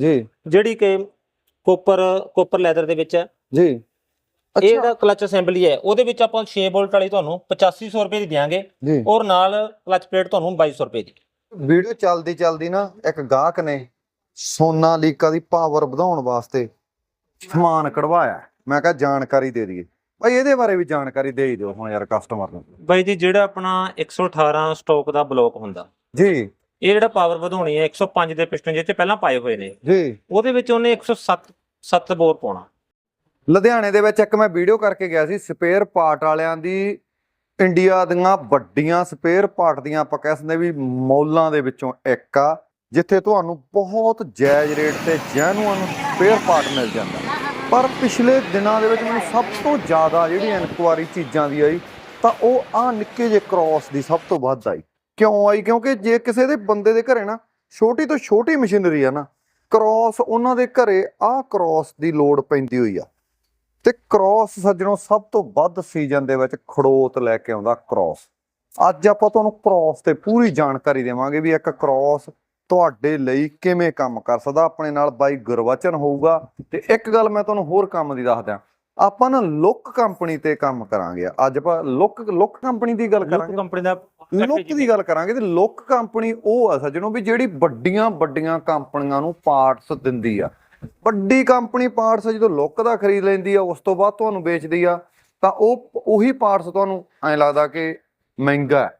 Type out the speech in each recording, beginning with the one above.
ਜੀ। ਜਿਹੜੀ ਕਿ ਕੋਪਰ ਕੋਪਰ ਲੈਦਰ ਦੇ ਵਿੱਚ ਹੈ। ਜੀ। ਇਹ ਜਿਹੜਾ ਕਲਚ ਅਸੈਂਬਲੀ ਹੈ। ਉਹਦੇ ਵਿੱਚ ਆਪਾਂ 6 ਵੋਲਟ ਵਾਲੀ ਤੁਹਾਨੂੰ 8500 ਰੁਪਏ ਦੀ ਦਿਆਂਗੇ ਜੀ। ਔਰ ਨਾਲ ਕਲਚ ਪਲੇਟ ਤੁਹਾਨੂੰ 2200 ਰੁਪਏ ਦੀ। ਵੀਡੀਓ ਚੱਲਦੀ ਚੱਲਦੀ ਨਾ ਇੱਕ ਗਾਹਕ ਨੇ ਸੋਨਾਲੀਕਾ ਦੀ ਪਾਵਰ ਵਧਾਉਣ ਵਾਸਤੇ ਸਮਾਨ ਕਢਵਾਇਆ। ਮੈਂ ਕਿਹਾ ਜਾਣਕਾਰੀ ਦੇ ਦਈਏ। ਭਾਈ ਇਹਦੇ ਬਾਰੇ ਵੀ ਜਾਣਕਾਰੀ ਦੇ ਹੀ ਦਿਓ। ਹੁਣ ਯਾਰ ਕਸਟਮਰ ਨੂੰ। ਬਾਈ ਜੀ ਜਿਹੜਾ ਆਪਣਾ 118 ਸਟੋਕ ਦਾ ਬਲੋਕ ਹੁੰਦਾ। ਜੀ। ਇਹ ਜਿਹੜਾ ਪਾਵਰ ਵਧਾਉਣੀ ਹੈ 105 ਦੇ ਪਿਸਟਨ ਜਿਹਦੇ ਪਹਿਲਾਂ ਪਾਏ ਹੋਏ ਨੇ। ਜੀ। ਉਹਦੇ ਵਿੱਚ ਉਹਨੇ 107 7 ਬੋਰ ਪਾਉਣਾ। ਲੁਧਿਆਣੇ ਦੇ ਵਿੱਚ ਇੱਕ ਮੈਂ ਵੀਡੀਓ ਕਰਕੇ ਗਿਆ ਸੀ ਸਪੇਅਰ ਪਾਰਟ ਵਾਲਿਆਂ ਦੀ ਇੰਡੀਆ ਦੀਆਂ ਵੱਡੀਆਂ ਸਪੇਅਰ ਪਾਰਟ ਦੀਆਂ ਆਪਾਂ ਕਹਿ ਸਕਦੇ ਵੀ ਮੌਲਾਂ ਦੇ ਵਿੱਚੋਂ ਇੱਕ ਆ ਜਿੱਥੇ ਤੁਹਾਨੂੰ ਬਹੁਤ ਜਾਇਜ਼ ਰੇਟ ਤੇ ਜੈਨੂਅਨ ਸਪੇਅਰ ਪਾਰਟ ਮਿਲ ਜਾਂਦਾ। ਪਰ ਪਿਛਲੇ ਦਿਨਾਂ ਦੇ ਵਿੱਚ ਮੈਨੂੰ ਸਭ ਤੋਂ ਜ਼ਿਆਦਾ ਜਿਹੜੀ ਇਨਕੁਆਰੀ ਚੀਜ਼ਾਂ ਦੀ ਆਈ ਤਾਂ ਉਹ ਆ ਨਿੱਕੇ ਜਿਹੇ ਕ੍ਰਾਸ ਦੀ ਸਭ ਤੋਂ ਵੱਧ ਆਈ। ਕਿਉਂ ਆਈ ਕਿਉਂਕਿ ਜੇ ਕਿਸੇ ਦੇ ਬੰਦੇ ਦੇ ਘਰੇ ਨਾ ਛੋਟੀ ਤੋਂ ਛੋਟੀ ਮਸ਼ੀਨਰੀ ਆ ਨਾ ਕ੍ਰਾਸ ਉਹਨਾਂ ਦੇ ਘਰੇ ਆ ਕ੍ਰਾਸ ਦੀ ਲੋੜ ਪੈਂਦੀ ਹੋਈ ਆ। ਤੇ ਕ੍ਰਾਸ ਸੱਜਣੋਂ, ਸਭ ਤੋਂ ਵੱਧ ਸੀਜ਼ਨ ਦੇ ਵਿੱਚ ਖੜੋਤ ਲੈ ਕੇ ਆਉਂਦਾ ਕ੍ਰਾਸ ਅੱਜ ਆਪਾਂ ਤੁਹਾਨੂੰ ਕ੍ਰਾਸ ਤੇ ਪੂਰੀ ਜਾਣਕਾਰੀ ਦੇਵਾਂਗੇ ਵੀ ਇੱਕ ਕ੍ਰਾਸ ਤੁਹਾਡੇ ਲਈ ਕਿਵੇਂ ਕੰਮ ਕਰ ਸਕਦਾ। ਆਪਣੇ ਨਾਲ ਬਾਈ ਗੁਰਵਚਨ ਹੋਊਗਾ। ਤੇ ਇੱਕ ਗੱਲ ਮੈਂ ਤੁਹਾਨੂੰ ਹੋਰ ਕੰਮ ਦੀ ਦੱਸ ਦਿਆਂ ਆਪਾਂ ਨਾ ਲੁੱਕ ਕੰਪਨੀ ਤੇ ਕੰਮ ਕਰਾਂਗੇ। ਅੱਜ ਆਪਾਂ ਲੁੱਕ ਲੁੱਕ ਕੰਪਨੀ ਦੀ ਗੱਲ ਲੁੱਕ ਕਰਾਂਗੇ। ਕੰਪਨੀ ਦਾ ਲੁੱਕ ਦੀ ਗੱਲ ਕਰਾਂਗੇ ਤੇ ਲੁੱਕ ਕੰਪਨੀ ਉਹ ਆ ਸੱਜਣੋ ਵੀ ਜਿਹੜੀ ਵੱਡੀਆਂ ਵੱਡੀਆਂ ਕੰਪਨੀਆਂ ਨੂੰ ਪਾਰਟਸ ਦਿੰਦੀ ਆ। ਵੱਡੀ ਕੰਪਨੀ ਪਾਰਟਸ ਜਦੋਂ ਲੁੱਕ ਦਾ ਖਰੀਦ ਲੈਂਦੀ ਆ ਉਸ ਤੋਂ ਬਾਅਦ ਤੁਹਾਨੂੰ ਵੇਚਦੀ ਆ ਤਾਂ ਉਹ ਉਹੀ ਪਾਰਟਸ ਤੁਹਾਨੂੰ ਐਂ ਲੱਗਦਾ ਕਿ ਮਹਿੰਗਾ ਹੈ।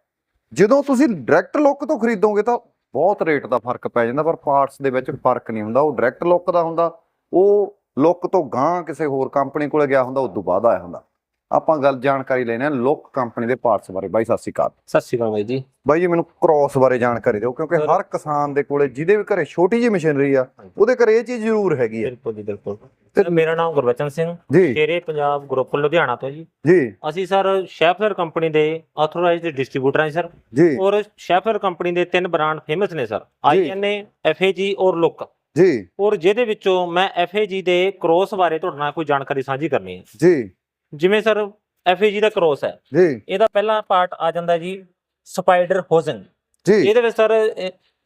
ਜਦੋਂ ਤੁਸੀਂ ਡਾਇਰੈਕਟ ਲੁੱਕ ਤੋਂ ਖਰੀਦੋਗੇ ਤਾਂ ਬਹੁਤ ਰੇਟ ਦਾ ਫ਼ਰਕ ਪੈ ਜਾਂਦਾ ਪਰ ਪਾਰਟਸ ਦੇ ਵਿੱਚ ਫ਼ਰਕ ਨਹੀਂ ਹੁੰਦਾ। ਉਹ ਡਾਇਰੈਕਟ ਲੁੱਕ ਦਾ ਹੁੰਦਾ ਉਹ ਲੁੱਕ ਤੋਂ ਗਾਂ ਕਿਸੇ ਹੋਰ ਕੰਪਨੀ ਕੋਲੇ ਗਿਆ ਹੁੰਦਾ ਉਸ ਤੋਂ ਬਾਅਦ ਆਇਆ ਹੁੰਦਾ। ਆਪਾਂ ਗੱਲ ਜਾਣਕਾਰੀ ਲੈਣੇ ਆ ਲੁੱਕ ਕੰਪਨੀ ਦੇ ਪਾਰਟਸ ਬਾਰੇ। ਬਾਈ ਸਤਿ ਸ਼੍ਰੀ ਅਕਾਲ। ਸਤਿ ਸ਼੍ਰੀ ਅਕਾਲ ਬਾਈ ਜੀ। ਬਾਈ ਜੀ ਮੈਨੂੰ ਕ੍ਰਾਸ ਬਾਰੇ ਜਾਣਕਾਰੀ ਦਿਓ ਕਿਉਂਕਿ ਹਰ ਕਿਸਾਨ ਦੇ ਕੋਲੇ ਜਿਹਦੇ ਵੀ ਘਰੇ ਛੋਟੀ ਜਿਹੀ ਮਸ਼ੀਨਰੀ ਆ ਉਹਦੇ ਘਰੇ ਇਹ ਚੀਜ਼ ਜ਼ਰੂਰ ਹੈਗੀ ਹੈ ਬਿਲਕੁਲ ਜੀ ਬਿਲਕੁਲ। ਸਰ ਮੇਰਾ ਨਾਮ ਗੁਰਬਚਨ ਸਿੰਘ ਸ਼ੇਰੇ ਪੰਜਾਬ ਗਰੁੱਪ ਲੁਧਿਆਣਾ ਤੋਂ ਜੀ। ਜੀ। ਅਸੀਂ ਸਰ ਸ਼ੈਫਲਰ ਕੰਪਨੀ ਦੇ ਆਥੋਰਾਈਜ਼ਡ ਡਿਸਟ੍ਰੀਬਿਊਟਰ ਹਾਂ ਸਰ। ਜੀ। ਔਰ ਸ਼ੈਫਲਰ ਕੰਪਨੀ ਦੇ ਤਿੰਨ ਬ੍ਰਾਂਡ ਫੇਮਸ ਨੇ ਸਰ। ਆਈਐਨਏ ਐਫਏਜੀ ਔਰ ਲੁੱਕ ਜੀ। ਔਰ ਜਿਹਦੇ ਵਿੱਚੋਂ ਮੈਂ ਐਫਏਜੀ ਦੇ ਕ੍ਰੋਸ ਬਾਰੇ ਤੁਹਾਡੇ ਨਾਲ ਕੋਈ ਜਾਣਕਾਰੀ ਸਾਂਝੀ ਕਰਨੀ ਹੈ। ਜੀ। ਜਿਵੇਂ ਸਰ ਐਫਏਜੀ ਦਾ ਕ੍ਰੋਸ ਹੈ। ਜੀ। ਇਹਦਾ ਪਹਿਲਾ ਪਾਰਟ ਆ ਜਾਂਦਾ ਜੀ ਸਪਾਈਡਰ ਹੋਜ਼ਨ ਜੀ। ਇਹਦੇ ਵਿੱਚ ਸਰ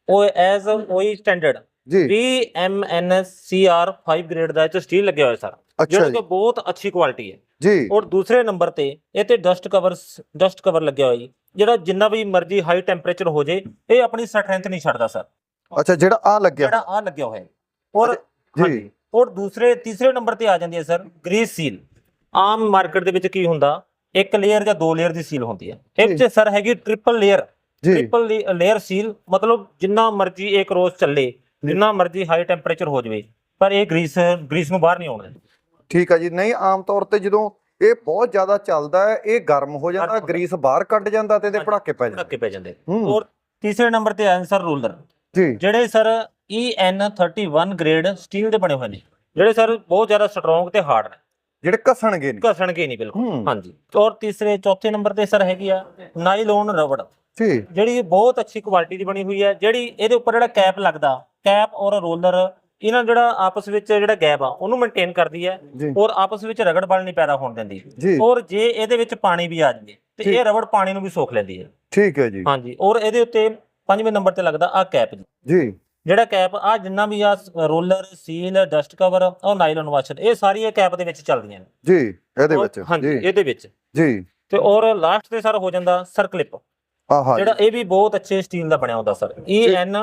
ਉਹ ਐਜ਼ ਉਹੀ ਸਟੈਂਡਰਡ ਜੀ। 3MNCR 5 ਗ੍ਰੇਡ ਦਾ ਇਹ ਸਟੀਲ ਲੱਗਿਆ ਹੋਇਆ ਸਰ ਜਿਹੜਾ ਕਿ ਬਹੁਤ ਅੱਛੀ ਕੁਆਲਿਟੀ ਹੈ। ਜੀ। ਔਰ ਦੂਸਰੇ ਨੰਬਰ ਤੇ ਇਹ ਤੇ ਡਸਟ ਕਵਰ ਡਸਟ ਕਵਰ ਲੱਗਿਆ ਹੋਇਆ ਜੀ। ਜਿਹੜਾ ਜਿੰਨਾ ਵੀ ਮਰਜ਼ੀ ਹਾਈ ਟੈਂਪਰੇਚਰ ਹੋ ਜੇ ਇਹ ਆਪਣੀ ਸਟਰੈਂਥ ਨਹੀਂ ਛੱਡਦਾ ਸਰ ਅੱਛਾ ਜਿਹੜਾ ਆ ਲੱਗਿਆ। ਜਿਹੜਾ ਆ ਲੱਗਿਆ ਹੋਇਆ ਹੈ। ਔਰ ਜੀ। ਔਰ ਦੂਸਰੇ ਤੀਸਰੇ ਨੰਬਰ ਤੇ ਆ ਜਾਂਦੀ ਹੈ ਸਰ ਗ੍ਰੀਸ ਸੀਲ। ਆਮ ਮਾਰਕੀਟ ਦੇ ਵਿੱਚ ਕੀ ਹੁੰਦਾ ਇੱਕ ਲੇਅਰ ਜਾਂ ਦੋ ਲੇਅਰ ਦੀ ਸੀਲ ਹੁੰਦੀ ਹੈ। ਇਹ ਚ ਸਰ ਹੈਗੀ triple layer triple layer seal ਮਤਲਬ ਜਿੰਨਾ ਮਰਜ਼ੀ ਇਹ ਕ੍ਰੋਸ ਚੱਲੇ ਜਿੰਨਾ ਮਰਜ਼ੀ ਹਾਈ ਟੈਂਪਰੇਚਰ ਹੋ ਜਾਵੇ ਪਰ ਇਹ ਗ੍ਰੀਸ ਗ੍ਰੀਸ ਨੂੰ ਬਾਹਰ ਨਹੀਂ ਆਉਣ। ਦਿੰਦੀ ਠੀਕ ਆ ਜੀ। ਨਹੀਂ ਆਮ ਤੌਰ ਤੇ ਜਦੋਂ ਇਹ ਬਹੁਤ ਜ਼ਿਆਦਾ ਚੱਲਦਾ ਹੈ ਇਹ ਗਰਮ ਹੋ ਜਾਂਦਾ ਹੋ ਗਰੀਸ ਬਾਹਰ ਕੱਢ ਜਾਂਦਾ ਤੇ ਇਹਦੇ ਪੜਾਕੇ ਪੈ ਜਾਂਦੇ। ਧੱਕੇ ਪੈ ਜਾਂਦੇ। ਹੂੰ। ਔਰ ਤੀਸਰੇ ਨੰਬਰ ਤੇ ਆਏ ਸਰ ਰੂਲਰ। ਜੀ। ਜਿਹੜੇ ਸਰ EN31 ਗ੍ਰੇਡ ਸਟੀਲ ਦੇ ਬਣੇ ਹੋਏ ਨੇ। ਜਿਹੜੇ ਸਰ ਬਹੁਤ ਜ਼ਿਆਦਾ ਸਟਰੋਂਗ ਤੇ ਹਾਰਡ ਨੇ। ਜਿਹੜੇ ਘਸਣਗੇ ਨਹੀਂ। ਘਸਣਗੇ ਨਹੀਂ ਬਿਲਕੁਲ। ਹਾਂਜੀ। ਔਰ ਤੀਸਰੇ ਚੌਥੇ ਨੰਬਰ ਤੇ ਸਰ ਹੈਗੀ ਆ ਨਾਈਲੋਨ ਰਬੜ। ਜੀ। ਜਿਹੜੀ ਬਹੁਤ ਅੱਛੀ ਕੁਆਲਿਟੀ ਦੀ ਬਣੀ ਹੋਈ ਹੈ। ਜਿਹੜੀ ਇਹਦੇ ਉੱਪਰ ਜਿਹੜਾ ਕੈਪ ਲੱਗਦਾ ਕੈਪ ਔਰ ਰੋਲਰ ਇਹਨਾਂ ਜਿਹੜਾ ਆਪਸ ਵਿੱਚ ਜਿਹੜਾ ਗੈਪ ਆ ਉਹਨੂੰ ਮੇਨਟੇਨ ਕਰਦੀ ਹੈ। ਔਰ ਆਪਸ ਵਿੱਚ ਰਗੜ ਬਲ ਨਹੀਂ ਪੈਦਾ ਹੋਣ ਦਿੰਦੀ। ਔਰ ਜੇ ਇਹਦੇ ਵਿੱਚ ਪਾਣੀ ਵੀ ਆ ਜਾਵੇ ਤੇ। ਇਹ ਰਬੜ ਪਾਣੀ ਨੂੰ ਵੀ ਸੋਖ ਲੈਂਦੀ ਹੈ। ਠੀਕ ਹੈ ਜੀ। ਹਾਂਜੀ। ਔਰ ਇਹਦੇ ਉੱਤੇ ਪੰਜਵੇਂ ਨੰਬਰ ਤੇ ਲੱਗਦਾ ਆ ਕੈਪ ਜੀ। ਜੀ। ਜਿਹੜਾ ਕੈਪ ਆ ਜਿੰਨਾ ਵੀ ਆ ਰੋਲਰ ਸੀਲ ਡਸਟ ਕਵਰ ਔਰ ਨਾਈਲਨ ਵਾਸ਼ਰ ਇਹ ਸਾਰੀ ਇਹ ਕੈਪ ਦੇ ਵਿੱਚ ਚੱਲਦੀਆਂ ਨੇ। ਜੀ ਇਹਦੇ ਵਿੱਚ ਹਾਂਜੀ ਜੀ। ਇਹਦੇ ਵਿੱਚ। ਜੀ। ਤੇ ਔਰ ਲਾਸਟ ਤੇ ਸਰ ਹੋ ਜਾਂਦਾ ਸਰ ਕਲਿੱਪ। ਆਹਾ ਜਿਹੜਾ ਇਹ ਵੀ ਬਹੁਤ ਅੱਛੇ ਸਟੀਲ ਦਾ ਬਣਿਆ ਹੁੰਦਾ ਸਰ। EN